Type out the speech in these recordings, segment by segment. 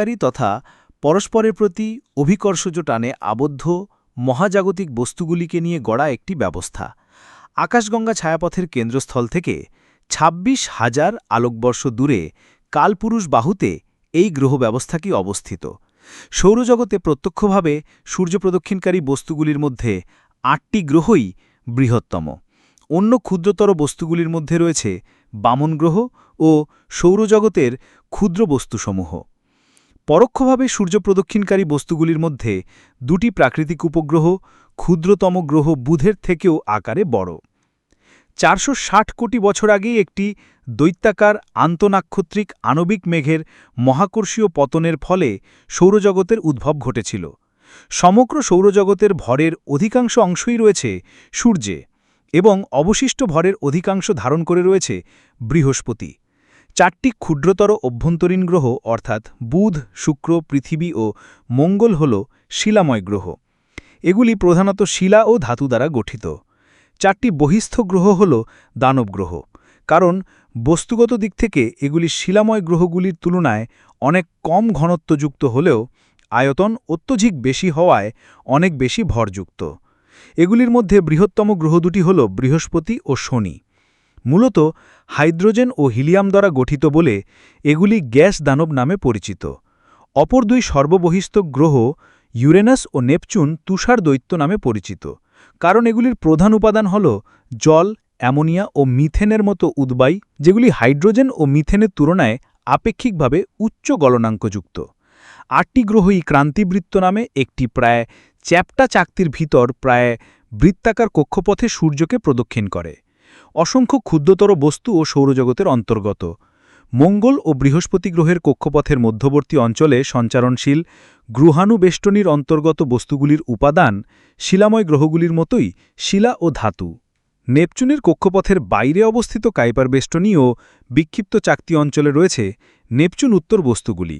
আকর্ষণকারী তথা পরস্পরের প্রতি অভিকর্ষজ টানে আবদ্ধ মহাজাগতিক বস্তুগুলিকে নিয়ে গড়া একটি ব্যবস্থা। আকাশগঙ্গা ছায়াপথের কেন্দ্রস্থল থেকে ২৬ হাজার আলোকবর্ষ দূরে কালপুরুষ বাহুতে এই গ্রহ ব্যবস্থাটি অবস্থিত। সৌরজগতে প্রত্যক্ষভাবে সূর্য প্রদক্ষিণকারী বস্তুগুলির মধ্যে আটটি গ্রহই বৃহত্তম। অন্য ক্ষুদ্রতর বস্তুগুলির মধ্যে রয়েছে বামন গ্রহ ও সৌরজগতের ক্ষুদ্র বস্তুসমূহ। পরোক্ষভাবে সূর্য প্রদক্ষিণকারী বস্তুগুলির মধ্যে দুটি প্রাকৃতিক উপগ্রহ, ক্ষুদ্রতম গ্রহ বুধের থেকেও আকারে বড়। চারশো ষাট কোটি বছর আগেই একটি দৈত্যাকার আন্তনাক্ষত্রিক আণবিক মেঘের মহাকর্ষীয় পতনের ফলে সৌরজগতের উদ্ভব ঘটেছিল। সমগ্র সৌরজগতের ভরের অধিকাংশ অংশই রয়েছে সূর্যে এবং অবশিষ্ট ভরের অধিকাংশ ধারণ করে রয়েছে বৃহস্পতি। চারটি ক্ষুদ্রতর অভ্যন্তরীণ গ্রহ, অর্থাৎ বুধ, শুক্র, পৃথিবী ও মঙ্গল হল শিলাময় গ্রহ। এগুলি প্রধানত শিলা ও ধাতু দ্বারা গঠিত। চারটি বহিস্থ গ্রহ হল দানব গ্রহ, কারণ বস্তুগত দিক থেকে এগুলি শিলাময় গ্রহগুলির তুলনায় অনেক কম ঘনত্বযুক্ত হলেও আয়তন অত্যধিক বেশি হওয়ায় অনেক বেশি ভরযুক্ত। এগুলির মধ্যে বৃহত্তম গ্রহ দুটি হল বৃহস্পতি ও শনি। মূলত হাইড্রোজেন ও হিলিয়াম দ্বারা গঠিত বলে এগুলি গ্যাস দানব নামে পরিচিত। অপর দুই সর্ববহিস্থ গ্রহ ইউরেনাস ও নেপচুন তুষার দৈত্য নামে পরিচিত। কারণ এগুলির প্রধান উপাদান হল জল, অ্যামোনিয়া ও মিথেনের মতো উদ্বায়ী, যেগুলি হাইড্রোজেন ও মিথেনের তুলনায় আপেক্ষিকভাবে উচ্চ গলনাঙ্কযুক্ত। আটটি গ্রহই ক্রান্তিবৃত্ত নামে, একটি প্রায় চ্যাপ্টা চাকতির ভিতর প্রায় বৃত্তাকার কক্ষপথে সূর্যকে প্রদক্ষিণ করে। অসংখ্য ক্ষুদ্রতর বস্তু ও সৌরজগতের অন্তর্গত। মঙ্গল ও বৃহস্পতি গ্রহের কক্ষপথের মধ্যবর্তী অঞ্চলে সঞ্চারণশীল গ্রহাণুবেষ্টনীর অন্তর্গত বস্তুগুলির উপাদান শিলাময় গ্রহগুলির মতোই শিলা ও ধাতু। নেপচুনের কক্ষপথের বাইরে অবস্থিত কাইপার বেষ্টনী ও বিক্ষিপ্ত চাকতি অঞ্চলে রয়েছে নেপচুন উত্তর বস্তুগুলি।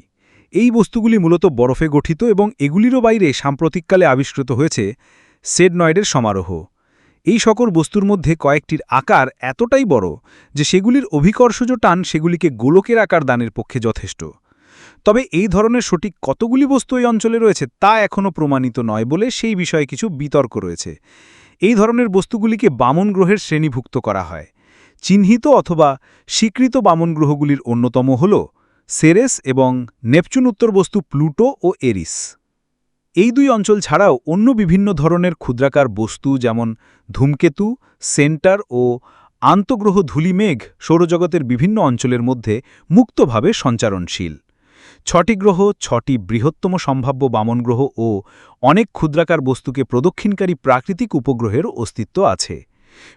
এই বস্তুগুলি মূলত বরফে গঠিত এবং এগুলিরও বাইরে সাম্প্রতিককালে আবিষ্কৃত হয়েছে সেডনয়েডের সমারোহ। এই সকল বস্তুর মধ্যে কয়েকটির আকার এতটাই বড় যে সেগুলির অভিকর্ষজ টান সেগুলিকে গোলকের আকার দানের পক্ষে যথেষ্ট। তবে এই ধরনের সঠিক কতগুলি বস্তু এই অঞ্চলে রয়েছে তা এখনও প্রমাণিত নয় বলে সেই বিষয়ে কিছু বিতর্ক রয়েছে। এই ধরনের বস্তুগুলিকে বামন গ্রহের শ্রেণীভুক্ত করা হয়। চিহ্নিত অথবা স্বীকৃত বামন গ্রহগুলির অন্যতম হল সেরেস এবং নেপচুন উত্তর বস্তু প্লুটো ও এরিস। এই দুই অঞ্চল ছাড়াও অন্য বিভিন্ন ধরনের ক্ষুদ্রাকার বস্তু যেমন ধূমকেতু, সেন্টার ও আন্তগ্রহ ধূলিমেঘ সৌরজগতের বিভিন্ন অঞ্চলের মধ্যে মুক্তভাবে সঞ্চারণশীল। ছটি গ্রহ, ছটি বৃহত্তম সম্ভাব্য বামন গ্রহ ও অনেক ক্ষুদ্রাকার বস্তুকে প্রদক্ষিণকারী প্রাকৃতিক উপগ্রহের অস্তিত্ব আছে।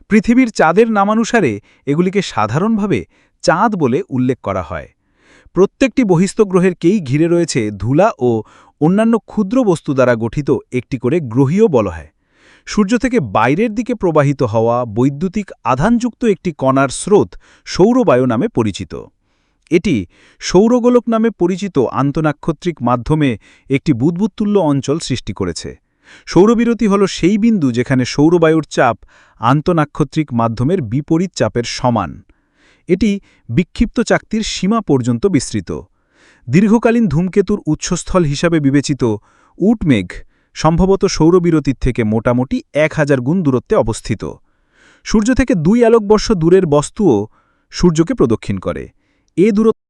পৃথিবীর চাঁদের নামানুসারে এগুলিকে সাধারণভাবে চাঁদ বলে উল্লেখ করা হয়। প্রত্যেকটি বহিস্থ গ্রহের কেই ঘিরে রয়েছে ধুলা ও অন্যান্য ক্ষুদ্র বস্তু দ্বারা গঠিত একটি করে গ্রহীয় বলয় সূর্য থেকে বাইরের দিকে প্রবাহিত হওয়া বৈদ্যুতিক আধানযুক্ত একটি কণার স্রোত সৌরবায়ু নামে পরিচিত। এটি সৌরগোলক নামে পরিচিত আন্তনাক্ষত্রিক মাধ্যমে একটি বুদ্বুত্তুল্য অঞ্চল সৃষ্টি করেছে। সৌরবিরতি হল সেই বিন্দু যেখানে সৌরবায়ুর চাপ আন্তনাক্ষত্রিক মাধ্যমের বিপরীত চাপের সমান। এটি বিক্ষিপ্ত চাকতির সীমা পর্যন্ত বিস্তৃত। দীর্ঘকালীন ধূমকেতুর উৎসস্থল হিসাবে বিবেচিত উটমেঘ সম্ভবত সৌরবিরতির থেকে মোটামুটি এক হাজার গুণ দূরত্বে অবস্থিত। সূর্য থেকে দুই আলোকবর্ষ দূরের বস্তুও সূর্যকে প্রদক্ষিণ করে। এ দূরত্ব